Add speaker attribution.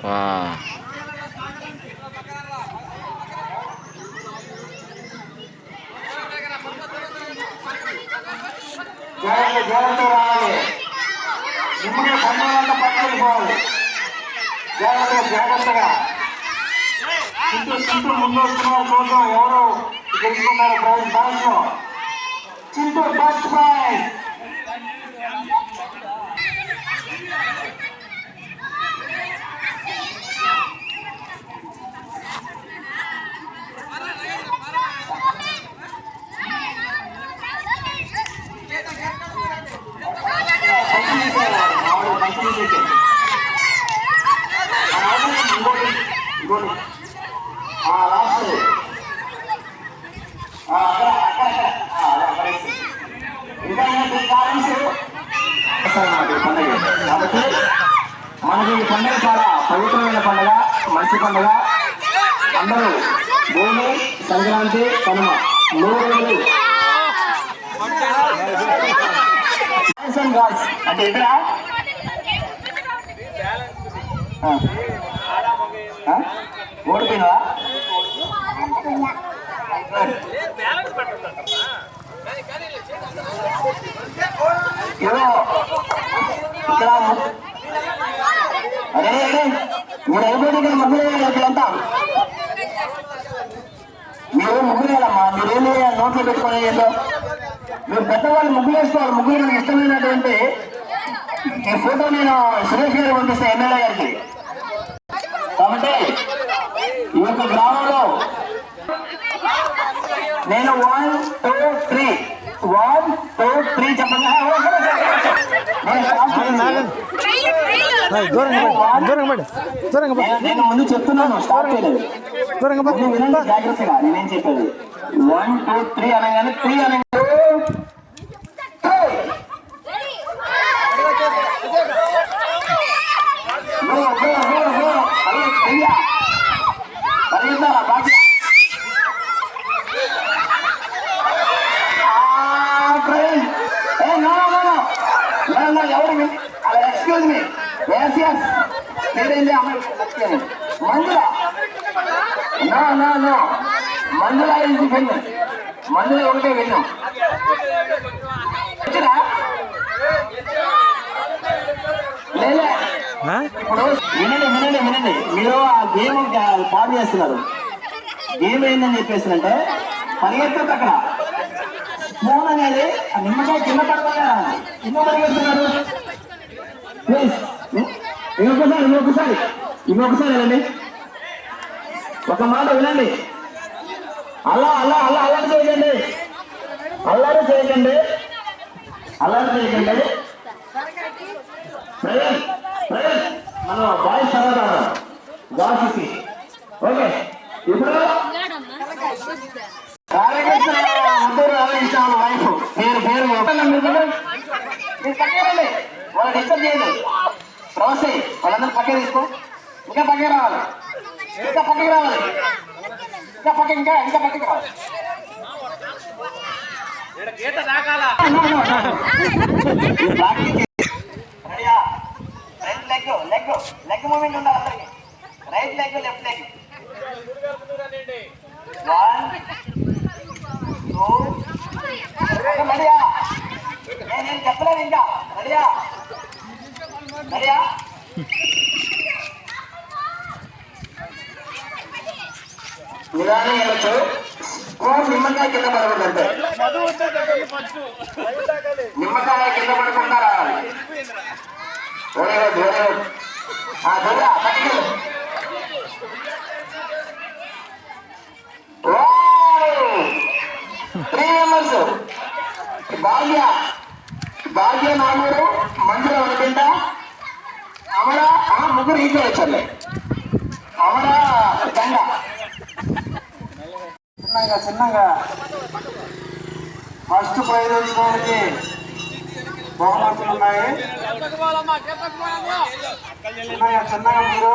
Speaker 1: వా.
Speaker 2: జాగ్రత్త జాగ్రత్త రావాలి నిమ్మగా సన్మానంతా పక్కకి పోవాలి జాగ్రత్తగా జాగ్రత్తగా చుట్టూ చుట్టూ ముందు వస్తున్నారు చూద్దాం ఎవరు గెలుచుకున్నారు ప్రైజ్ దాంట్లో చింటూ ఫస్ట్ ప్రైజ్ కాబట్టి మనకి ఈ పండుగ చాలా పవిత్రమైన పండుగ మంచి పండుగ అందరూ భూమి సంక్రాంతి కనుమ మూడు రోజులు అంటే ఇక్కడ ఓడిపోయినవా? ఏదో అరే అరే. మీరు అయిపోతే ముగ్గురు ఇక్కడంతా మీరు ముగ్గురు వేయాలమ్మా. మీరేమి నోట్లో పెట్టుకొని మీరు పెద్దవాళ్ళు ముగ్గులు వేసుకోవాలి ముగ్గురు మనకి ఇష్టమైనటువంటి ఈ ఫోటో నేను సురేష్ గారికి పంపిస్తాను ఎమ్మెల్యే గారికి. కాబట్టి ఈ యొక్క గ్రామంలో నేను one two three one two three చెప్పండి. నేను ముందు చెప్తున్నాను స్టార్ట్ చేయలేదు. వినండి జాగ్రత్తగా నేనేం చెప్పేది? వన్ టూ త్రీ అనగానే త్రీ అనగానే No, ఎవరు మీ- అలా, excuse me. Yes, yes. పేరేంటి అమ్మాయి. Manjula. No no no Manjula ఇది విన్ను మంజుల ఒకటే విన్ను లేలే.
Speaker 3: ఆ?
Speaker 2: ఇప్పుడు వినండి వినండి వినండి. మీరు ఆ గేమ్ పాడు చేస్తున్నారు. గేమ్ ఏందని చెప్పేసిందంటే పరిగెత్తద్దు అక్కడ. స్పూన్ అనేది ఆ నిమ్మకాయ కింద పడకుండా ఎందుకు పరిగెత్తున్నారు ప్లీజ్ ఇంకొకసారి ఇంకొకసారి. ఇంకొకసారి వెళ్ళండి. ఒక మాట వినండి. అలా అలా అలా అల్లరి చేయకండి. అల్లరి చేయకండి. అల్లరి చేయకండి. ప్రవీణ్ ప్రవీణ్ మన బాయ్స్ తర్వాత గాసికి ఓకే ఇప్పుడు కార్యకర్తల అందరూ ఆలోచించాలి వైఫ్ పేరు పేరు ఎవరన్నా మీరు చూడండి. మీరు పక్కన రండి వాళ్ళు డిస్టర్బ్ చేయదు ప్రవసే వాళ్ళందరూ పక్కే తీసుకో ఇంకా పక్కకి రావాలి ఇంకా పక్కకి రావాలి ఇంకా పక్క ఇంకా ఇంకా పక్కకి రావాలి No, right leg leg leg movement ఉండాలి అందరికి. Right leg left leg one two రెడీయా నేను నేను చెప్పలేదు ఇంకా రెడీయా రెడీయా నిదానం వెళ్ళచ్చు. స్పూన్ నిమ్మకాయ కింద పడకూడదంటే నిమ్మకాయ కింద పడకుండా రావాలి. వెరీ గుడ్ ఆ దొరా పట్టుకెళ్ళు త్రీ మెంబర్స్ భాగ్య భాగ్య నాలుగు మంజుల ఆ ముగ్గురు ఈజీ వచ్చారులే. అమర గంగ చిన్నగా చిన్నగా ఫస్ట్ ప్రైజ్ వచ్చినవాడికి బహుమతులు ఉన్నాయి. చిన్నగా చిన్నగా మీరు